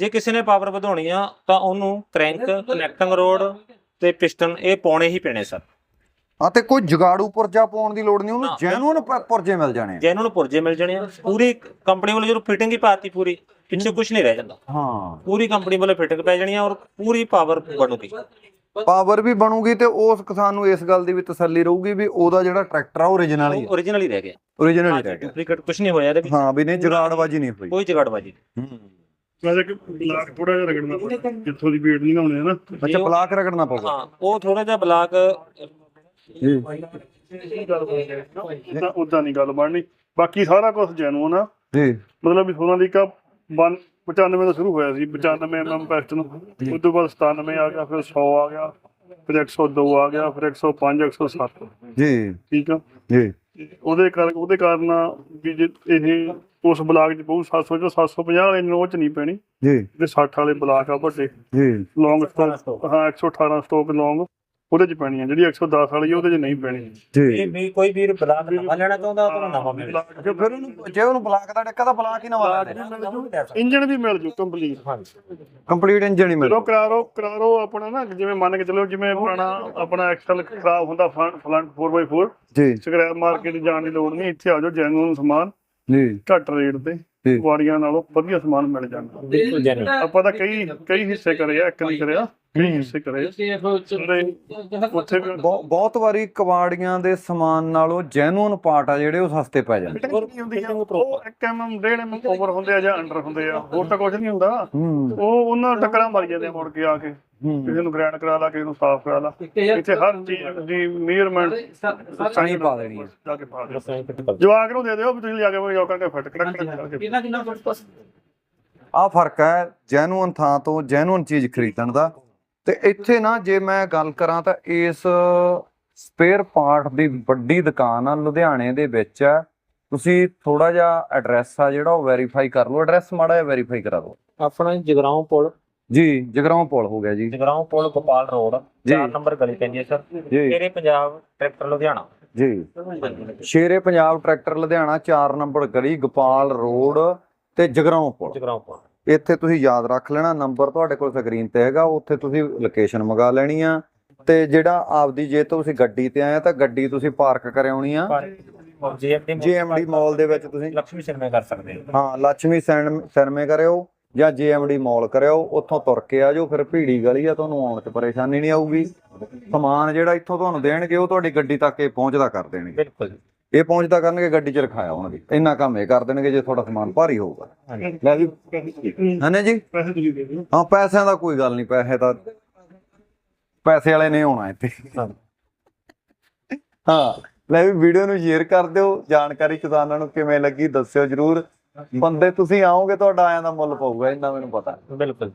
ਜੇ ਕਿਸੇ ਨੇ ਪਾਵਰ ਵਧਾਉਣੀ ਆ ਤਾਂ ਉਹਨੂੰ ਕ੍ਰੈਂਕ ਕਨੈਕਟਿੰਗ ਰੋਡ ਤੇ ਪਿਸਟਨ ਇਹ ਪਾਉਣੇ ਹੀ ਪੈਣੇ ਸਰ ਆ ਤੇ ਕੋਈ ਜਗਾੜੂ ਪੁਰਜਾ ਪਾਉਣ ਦੀ ਲੋੜ ਨਹੀਂ ਉਹਨੂੰ ਨਾ, ਜੈਨੂਅਨ ਪੁਰਜੇ ਮਿਲ ਜਾਣੇ ਆ। ਜੇ ਇਹਨਾਂ ਨੂੰ ਪੁਰਜੇ ਮਿਲ ਜਾਣੇ ਆ। ਪੂਰੀ ਕੰਪਨੀ ਵੱਲੋਂ ਜਦੋਂ ਫਿਟਿੰਗ ਹੀ ਪਾਤੀ ਪੂਰੀ ਪਿੱਛੇ ਕੁਝ ਨਹੀਂ ਰਹਿ ਜਾਂਦਾ। ਹਾਂ। ਪੂਰੀ ਕੰਪਨੀ ਵੱਲੋਂ ਫਿਟਿੰਗ ਪੈ ਜਾਣੀ ਆ ਔਰ ਪੂਰੀ ਪਾਵਰ ਬਣੂਗੀ। ਪਾਵਰ ਵੀ ਬਣੂਗੀ ਤੇ ਉਸ ਕਿਸਾਨ ਨੂੰ ਇਸ ਗੱਲ ਦੀ ਵੀ ਤਸੱਲੀ ਰਹੂਗੀ ਵੀ ਉਹਦਾ ਜਿਹੜਾ ਟਰੈਕਟਰ ਆ ਉਹ origignal ਹੀ ਆ। Origignal ਹੀ ਰਹਿ ਗਿਆ। Origignal ਹੀ ਰਹਿ ਗਿਆ। ਡੁਪਲੀਕੇਟ ਕੁਝ ਨਹੀਂ ਹੋਇਆ ਇਹਦੇ ਵਿੱਚ। ਹਾਂ ਵੀ ਨਹੀਂ ਜਗਾੜਬਾਜੀ ਨਹੀਂ ਹੋਈ। ਕੋਈ ਜਗੜਬਾਜੀ ਹੂੰ। ਮੈਂ ਇੱਕ ਬਲਾਕ ਥੋੜਾ ਜਿਹਾ ਰਗੜਨਾ ਪੈਂਦਾ ਜਿੱਥੋਂ ਦੀ ਵੇਟ ਨਹੀਂ ਲਾਉਣੇ ਨਾ। ਅੱਛਾ ਬਲਾਕ ਰਗੜਨਾ ਪਊਗਾ। ਹਾਂ ਉਹ ਥੋੜਾ ਜਿਹਾ ਬਲਾਕ ਜੀ। ਉਦਾਂ ਨਹੀਂ ਗੱਲ ਬਣਨੀ। ਬਾਕੀ ਸਾਰਾ ਕੁਝ ਜੈਨੂਨ ਆ। ਜੀ। ਮਤਲਬ ਵੀ ਸੋਨਾਲੀਕਾ 1 95 ਤੋਂ ਸ਼ੁਰੂ ਹੋਇਆ ਸੀ 95 ਐਮਐਮ ਪੈਸਟਨ ਉਸ ਤੋਂ ਬਾਅਦ 97 ਆ ਗਿਆ ਫਿਰ 100 ਆ ਗਿਆ ਫਿਰ 102 ਆ ਗਿਆ ਫਿਰ 105 107 ਜੀ। ਠੀਕ ਆ? ਜੀ। ਤੇ ਉਹਦੇ ਕਰ ਉਹਦੇ ਕਾਰਨ ਵੀ ਜੇ ਇਹ ਉਸ ਬਲਾਕ 'ਚ ਬਹੁਤ 700 ਚੋਂ 750 ਵਾਲੇ ਨੋਚ ਚ ਨਹੀਂ ਪੈਣੀ। ਜੀ। ਤੇ 60 ਵਾਲੇ ਬਲਾਕ ਆ ਵੱਡੇ। ਜੀ। ਲੌਂਗ ਸਟੋਕ ਹਾਂ 118 ਸਟੋਕ ਲੌਂਗ ਉਹਦੇ ਚ ਪੈਣੀ ਆ ਜਿਹੜੀ 110 ਵਾਲੀ ਆ, ਉਹਦੇ ਚ ਨਹੀਂ ਪੈਣੀ। ਜੀ। ਇਹ ਵੀ ਕੋਈ ਵੀਰ ਬਲਾਕ ਨਵਾਂ ਲੈਣਾ ਚਾਹੁੰਦਾ ਤਾਂ ਨਵਾਂ ਮਿਲ। ਜੇ ਫਿਰ ਉਹਨੂੰ ਜੇ ਉਹਨੂੰ ਬਲਾਕ ਦਾ ਟੱਕਾ ਤਾਂ ਬਲਾਕ ਹੀ ਨਵਾਂ ਲੈ ਦੇ ਇੰਜਨ ਵੀ ਮਿਲ ਜੂ ਕੰਪਲੀਟ। ਕੰਪਲੀਟ ਇੰਜਨ ਹੀ ਮਿਲ ਜਦੋਂ ਕਰਾਰੋ ਕਰਾਰੋ ਆਪਣਾ ਨਾ ਜਿਵੇਂ ਮੰਨ ਕੇ ਚੱਲੋ ਜਿਵੇਂ ਪੁਰਾਣਾ ਆਪਣਾ ਐਕਸਲ ਖਰਾਬ ਹੁੰਦਾ ਫਰੰਟ 4x4 ਜੀ। ਸਕ੍ਰੈਪ ਮਾਰਕੀਟ ਜਾਣ ਦੀ ਲੋੜ ਨਹੀਂ ਇੱਥੇ ਆ ਜਾਓ ਜੈਨੂਨ ਸਮਾਨ। ਜੀ। ਘੱਟ ਰੇਟ ਤੇ। ਜੀ। ਵਾੜੀਆਂ ਨਾਲੋਂ ਵਧੀਆ ਸਮਾਨ ਮਿਲ ਜਾਂਦਾ। ਬਿਲਕੁਲ ਆਪਾਂ ਤਾਂ ਕਈ ਕਈ ਹਿੱਸੇ ਕਰੇ ਆ ਇੱਕ ਨਹੀਂ ਕਰਿਆ ਕਈ ਹਿੱਸੇ ਕਰੇ। ਉੱਥੇ ਵੀ ਬਹੁਤ ਵਾਰੀ ਕਬਾੜੀਆਂ ਦੇ ਸਮਾਨ ਨਾਲੋਂ ਜੈਨੂਅਨ ਪਾਰਟ ਆ ਜਿਹੜੇ ਉਹ ਸਸਤੇ ਪੈ ਜਾਂਦੇ। ਉਹ 1 mm 1.5 mm ਓਵਰ ਹੁੰਦੇ ਆ ਜਾਂ ਅੰਡਰ ਹੁੰਦੇ ਆ ਹੋਰ ਤਾਂ ਕੁਝ ਨਹੀਂ ਹੁੰਦਾ। ਉਹ ਉਹਨਾਂ ਟੱਕਰਾਂ ਮਾਰ ਜਾਂਦੇ ਆ ਮੁੜ ਕੇ ਆ ਕੇ। ਕਿਸੇ ਨੂੰ ਗ੍ਰੈਂਡ ਕਰਾ ਲਾ ਕਿਸੇ ਨੂੰ ਸਾਫ਼ ਕਰਾ ਲਾ। ਇੱਥੇ ਹਰ ਚੀਜ਼ ਦੀ ਮੀਅਰਮੈਂਟ ਸਹੀ ਪਾ ਦੇਣੀ ਆ। ਜਾ ਕੇ ਪਾ ਦਿਓ ਜਵਾਕ ਨੂੰ ਦੇ ਦਿਓ ਵੀ ਤੁਸੀਂ ਜਾ ਕੇ ਜਾ ਕੇ ਫਿੱਟ ਕਰਾ ਕਰਕੇ ਆ ਫ਼ਰਕ ਹੈ ਜੈਨੂਅਨ ਥਾਂ ਤੋਂ ਜੈਨੂਅਨ ਚੀਜ਼ ਖਰੀਦਣ ਦਾ। ਤੇ ਇੱਥੇ ਨਾ ਜੇ ਮੈਂ ਗੱਲ ਕਰਾਂ ਤਾਂ ਇਸ ਸਪੇਅਰ ਪਾਰਟ ਦੀ ਵੱਡੀ ਦੁਕਾਨ ਆ ਲੁਧਿਆਣੇ ਦੇ ਵਿੱਚ ਹੈ। ਤੁਸੀਂ ਥੋੜਾ ਜਿਹਾ ਐਡਰੈਸ ਆ ਜਿਹੜਾ ਉਹ ਵੈਰੀਫਾਈ ਕਰ ਲਓ। ਐਡਰੈਸ ਮਾੜਾ ਜਿਹਾ ਵੈਰੀਫਾਈ ਕਰਾ ਦਿਓ। ਆਪਣਾ ਜਗਰਾਉਂ ਪੁਲ। ਜੀ ਜਗਰਾਉਂ ਪੁਲ ਹੋ ਗਿਆ ਜੀ। ਜਗਰਾਉਂ ਪੁਲ ਗੋਪਾਲ ਰੋਡ ਜੀ। 4 ਨੰਬਰ ਗਲੀ ਪੈਂਦੀ ਹੈ ਸਰ। ਤੇਰੇ ਪੰਜਾਬ ਟਰੈਕਟਰ ਲੁਧਿਆਣਾ। ਜੀ। ਸ਼ੇਰੇ ਪੰਜਾਬ ਟਰੈਕਟਰ ਲੁਧਿਆਣਾ 4 ਨੰਬਰ ਗਲੀ ਗੋਪਾਲ ਰੋਡ ਤੇ ਜਗਰਾਉਂ ਪੁਲ ਇੱਥੇ ਤੁਸੀਂ ਯਾਦ ਰੱਖ ਲੈਣਾ ਨੰਬਰ ਤੁਹਾਡੇ ਕੋਲ ਸਕਰੀਨ ਤੇ ਹੈਗਾ ਉੱਥੇ ਤੁਸੀਂ ਲੋਕੇਸ਼ਨ ਮੰਗਾ ਲੈਣੀ ਆ। ਤੇ ਜਿਹੜਾ ਆਪਦੀ ਜੇ ਤੁਸੀਂ ਗੱਡੀ ਤੇ ਆਏ ਤਾਂ ਗੱਡੀ ਤੁਸੀਂ ਪਾਰਕ ਕਰਿਆਉਣੀ ਆ। ਜੀਐਮਡੀ ਮਾਲ ਦੇ ਵਿੱਚ ਤੁਸੀਂ ਲక్ష్ਮੀ ਸਿਨੇਮੇ ਕਰ ਸਕਦੇ ਹੋ। ਹਾਂ ਲక్ష్ਮੀ ਸਿਨੇਮੇ ਕਰਿਓ। ਜਾਂ ਜੀਐਮਡੀ ਮਾਲ ਕਰਿਓ ਉੱਥੋਂ ਤੁਰ ਕੇ ਆ ਜਾਓ ਫਿਰ ਭੀੜੀ ਗਲੀ ਆ ਤੁਹਾਨੂੰ ਆਉਣ 'ਚ ਪਰੇਸ਼ਾਨੀ ਨਹੀਂ ਆਊਗੀ। ਸਮਾਨ ਜਿਹੜਾ ਇੱਥੋਂ ਤੁਹਾਨੂੰ ਦੇਣਗੇ ਉਹ ਤੁਹਾਡੀ ਗੱਡੀ ਤੱਕ ਇਹ ਪਹੁੰਚਦਾ ਕਰ ਦੇਣਗੇ। ਬਿਲਕੁਲ ਜੀ। ਇਹ ਪਹੁੰਚਦਾ ਕਰਨਗੇ ਗੱਡੀ 'ਚ ਰਖਾਇਆ ਹੋਣਗੇ। ਇੰਨਾ ਕੰਮ ਇਹ ਕਰ ਦੇਣਗੇ ਜੇ ਤੁਹਾਡਾ ਸਮਾਨ ਭਾਰੀ ਹੋਊਗਾ। ਲੈ ਪੈਸੇ ਹਨੇ ਜੀ? ਤੁਸੀਂ ਦੇ ਦਿਓ ਹਾਂ ਪੈਸਿਆਂ ਦਾ ਕੋਈ ਗੱਲ ਨਹੀਂ ਪੈਸੇ ਤਾਂ ਪੈਸੇ ਵਾਲੇ ਨੇ ਆਉਣਾ ਇੱਥੇ। ਹਾਂ। ਹਾਂ ਲੈ ਵੀ ਵੀਡੀਓ ਨੂੰ ਸ਼ੇਅਰ ਕਰ ਦਿਓ ਜਾਣਕਾਰੀ ਕਿਸਾਨਾਂ ਨੂੰ ਕਿਵੇਂ ਲੱਗੀ ਦੱਸਿਓ ਜਰੂਰ। ਬੰਦੇ ਤੁਸੀਂ ਆਓਗੇ ਤੁਹਾਡਾ ਆਇਆਂ ਦਾ ਮੁੱਲ ਪਊਗਾ ਇੰਨਾ ਮੈਨੂੰ ਪਤਾ। ਬਿਲਕੁਲ